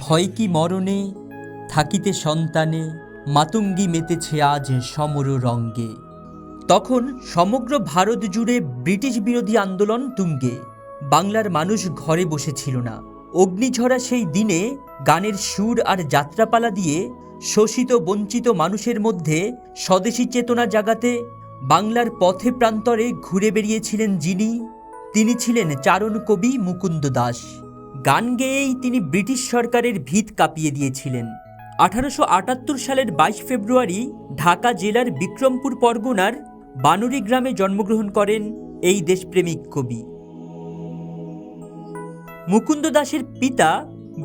ভয় কি মরণে, থাকিতে সন্তানে, মাতঙ্গী মেতেছে আজ সমর রঙ্গে। তখন সমগ্র ভারত জুড়ে ব্রিটিশ বিরোধী আন্দোলন তুঙ্গে। বাংলার মানুষ ঘরে বসেছিল না। অগ্নিঝরা সেই দিনে গানের সুর আর যাত্রাপালা দিয়ে শোষিত, বঞ্চিত মানুষের মধ্যে স্বদেশী চেতনা জাগাতে বাংলার পথে প্রান্তরে ঘুরে বেরিয়েছিলেন যিনি তিনি ছিলেন চারণ কবি মুকুন্দ দাস। গান গেয়েই তিনি ব্রিটিশ সরকারের ভিত কাঁপিয়ে দিয়েছিলেন। আঠারোশো আটাত্তর সালের বাইশ ফেব্রুয়ারি ঢাকা জেলার বিক্রমপুর পরগনার বানুরি গ্রামে জন্মগ্রহণ করেন এই দেশপ্রেমিক কবি। মুকুন্দ দাসের পিতা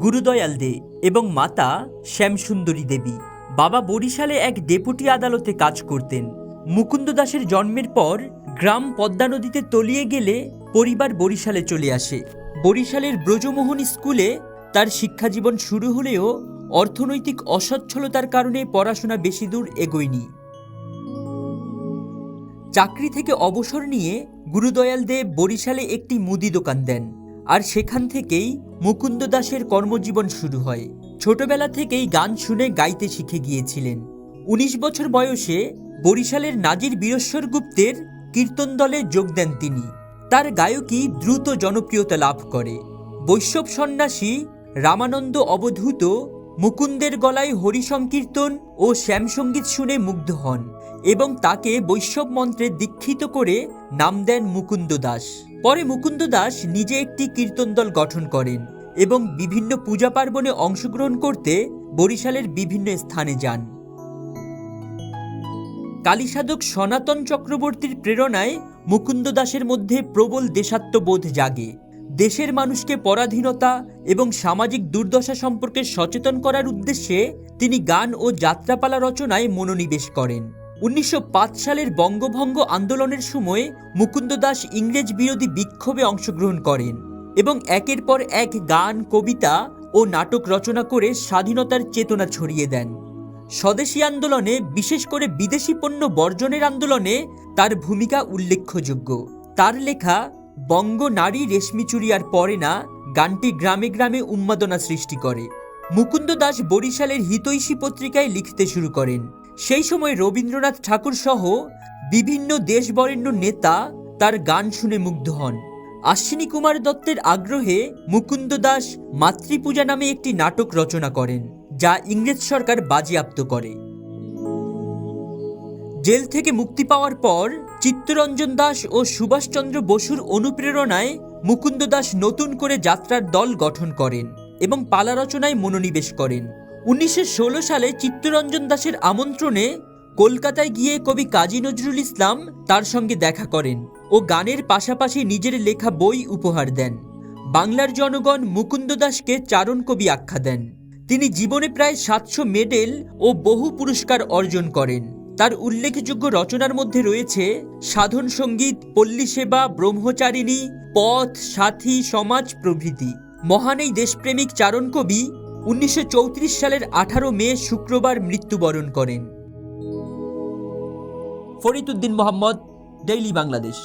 গুরুদয়াল দে এবং মাতা শ্যামসুন্দরী দেবী। বাবা বরিশালে এক ডেপুটি আদালতে কাজ করতেন। মুকুন্দ দাসের জন্মের পর গ্রাম পদ্মা নদীতে তলিয়ে গেলে পরিবার বরিশালে চলে আসে। বরিশালের ব্রজমোহন স্কুলে তার শিক্ষাজীবন শুরু হলেও অর্থনৈতিক অসচ্ছলতার কারণে পড়াশোনা বেশি দূর এগোয়নি। চাকরি থেকে অবসর নিয়ে গুরুদয়াল দেব বরিশালে একটি মুদি দোকান দেন আর সেখান থেকেই মুকুন্দ দাসের কর্মজীবন শুরু হয়। ছোটবেলা থেকেই গান শুনে গাইতে শিখে গিয়েছিলেন। উনিশ বছর বয়সে বরিশালের নাজির বীরেশ্বর গুপ্তের কীর্তন দলে যোগ দেন তিনি। তার গায়কী দ্রুত জনপ্রিয়তা লাভ করে। বৈষ্ণব সন্ন্যাসী রামানন্দ অবধূত মুকুন্দের গলায় হরিসংকীর্তন ও শ্যামসঙ্গীত শুনে মুগ্ধ হন এবং তাকে বৈষ্ণব মন্ত্রে দীক্ষিত করে নাম দেন মুকুন্দ দাস। পরে মুকুন্দ দাস নিজে একটি কীর্তন দল গঠন করেন এবং বিভিন্ন পূজা পার্বণে অংশগ্রহণ করতে বরিশালের বিভিন্ন স্থানে যান। কালীসাধক সনাতন চক্রবর্তীর প্রেরণায় মুকুন্দ দাসের মধ্যে প্রবল দেশাত্মবোধ জাগে। দেশের মানুষকে পরাধীনতা এবং সামাজিক দুর্দশা সম্পর্কে সচেতন করার উদ্দেশ্যে তিনি গান ও যাত্রাপালা রচনায় মনোনিবেশ করেন। উনিশশো পাঁচ সালের বঙ্গভঙ্গ আন্দোলনের সময় মুকুন্দ দাস ইংরেজ বিরোধী বিক্ষোভে অংশগ্রহণ করেন এবং একের পর এক গান, কবিতা ও নাটক রচনা করে স্বাধীনতার চেতনা ছড়িয়ে দেন। স্বদেশী আন্দোলনে, বিশেষ করে বিদেশি পণ্য বর্জনের আন্দোলনে তার ভূমিকা উল্লেখযোগ্য। তার লেখা, বঙ্গ নারী রেশমি চুরি আর পরে না গানটি গ্রামে গ্রামে উন্মাদনা সৃষ্টি করে। মুকুন্দ দাস বরিশালের হিতৈষী পত্রিকায় লিখতে শুরু করেন। সেই সময় রবীন্দ্রনাথ ঠাকুর সহ বিভিন্ন দেশবরেণ্য নেতা তার গান শুনে মুগ্ধ হন। আশ্বিনী কুমার দত্তের আগ্রহে মুকুন্দ দাস মাতৃপূজা নামে একটি নাটক রচনা করেন। যা ইংরেজ সরকার বাজেয়াপ্ত করে। জেল থেকে মুক্তি পাওয়ার পর চিত্তরঞ্জন দাস ও সুভাষচন্দ্র বসুর অনুপ্রেরণায় মুকুন্দ দাস নতুন করে যাত্রার দল গঠন করেন এবং পালা রচনায় মনোনিবেশ করেন। উনিশশো ষোলো সালে চিত্তরঞ্জন দাসের আমন্ত্রণে কলকাতায় গিয়ে কবি কাজী নজরুল ইসলাম তার সঙ্গে দেখা করেন ও গানের পাশাপাশি নিজের লেখা বই উপহার দেন। বাংলার জনগণ মুকুন্দ দাসকে চারণ কবি আখ্যা দেন। তিনি জীবনে প্রায় সাতশো মেডেল ও বহু পুরস্কার অর্জন করেন। তার উল্লেখযোগ্য রচনার মধ্যে রয়েছে সাধন সংগীত, পল্লী সেবা, ব্রহ্মচারিণী, পথ, সাথী, সমাজ প্রভৃতি। মহান এই দেশপ্রেমিক চারণ কবি উনিশশো চৌত্রিশ সালের আঠারো মে শুক্রবার মৃত্যুবরণ করেন। ফরিদুদ্দিন মোহাম্মদ, ডেইলি বাংলাদেশ।